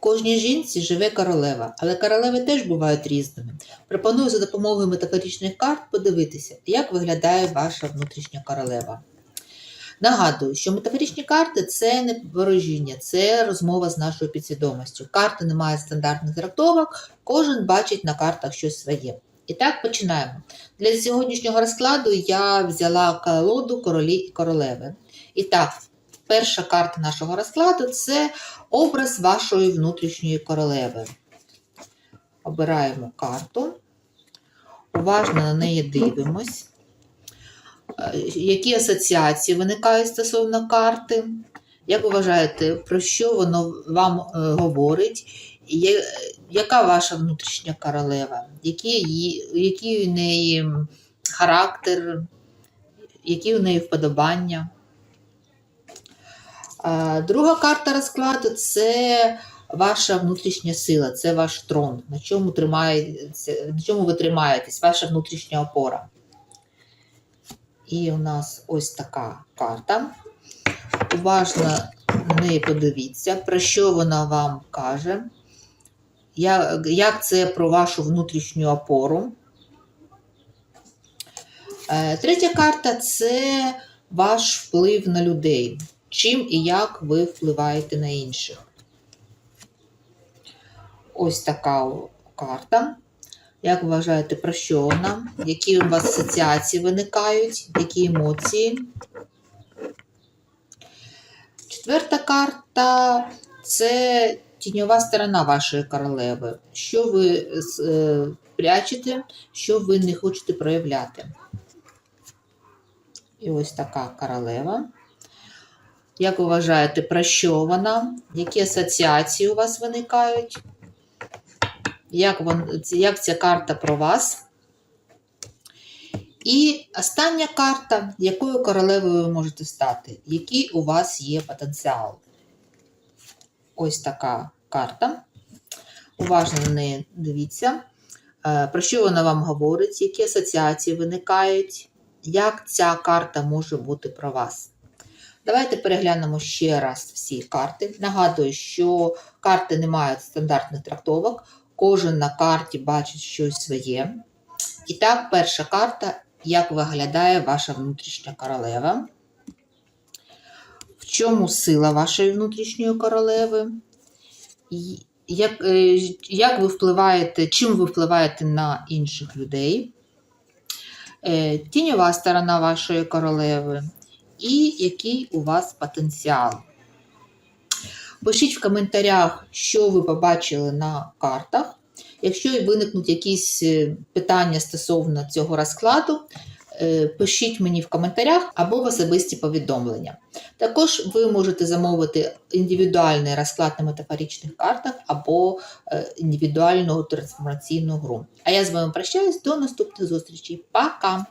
кожній жінці живе королева, але королеви теж бувають різними. Пропоную за допомогою метафоричних карт подивитися, як виглядає ваша внутрішня королева. Нагадую, що метафоричні карти це не ворожіння, це розмова з нашою підсвідомістю. Карти не мають стандартних трактовок, кожен бачить на картах щось своє. І так починаємо. Для сьогоднішнього розкладу я взяла колоду королі і королеви. І так, перша карта нашого розкладу це образ вашої внутрішньої королеви. Обираємо карту, уважно на неї дивимось. Е, Які асоціації виникають стосовно карти? Як ви вважаєте, про що воно вам е, говорить? Яка ваша внутрішня королева? Який, її, який у неї характер, які у неї вподобання? А, Друга карта розкладу це ваша внутрішня сила, це ваш трон, на чому, тримається, на чому ви тримаєтесь, ваша внутрішня опора. І у нас ось така карта. Уважно на неї подивіться, про що вона вам каже, як, як це про вашу внутрішню опору. Е, Третя карта це ваш вплив на людей. Чим і як ви впливаєте на інших. Ось така карта. Як ви вважаєте, про що вона? Які у вас асоціації виникають, які емоції? Четверта карта це тіньова сторона вашої королеви. Що ви е, прячете, що ви не хочете проявляти. І ось така королева. Як ви вважаєте, про що вона? Які асоціації у вас виникають? Як, вон, як ця карта про вас? І остання карта, якою королевою ви можете стати, який у вас є потенціал. Ось така карта. Уважно на неї дивіться. Е, Про що вона вам говорить, які асоціації виникають, як ця карта може бути про вас. Давайте переглянемо ще раз всі карти. Нагадую, що карти не мають стандартних трактовок. Кожен на карті бачить щось своє. І так, перша карта, як виглядає ваша внутрішня королева. В чому сила вашої внутрішньої королеви? Як, е, як ви впливаєте, чим ви впливаєте на інших людей? Е, Тіньова сторона вашої королеви. І який у вас потенціал? Пишіть в коментарях, що ви побачили на картах. Якщо виникнуть якісь е, питання стосовно цього розкладу, е, пишіть мені в коментарях або в особисті повідомлення. Також ви можете замовити індивідуальний розклад на метафоричних картах або е, індивідуальну трансформаційну гру. А я з вами прощаюсь до наступних зустрічей. Пока!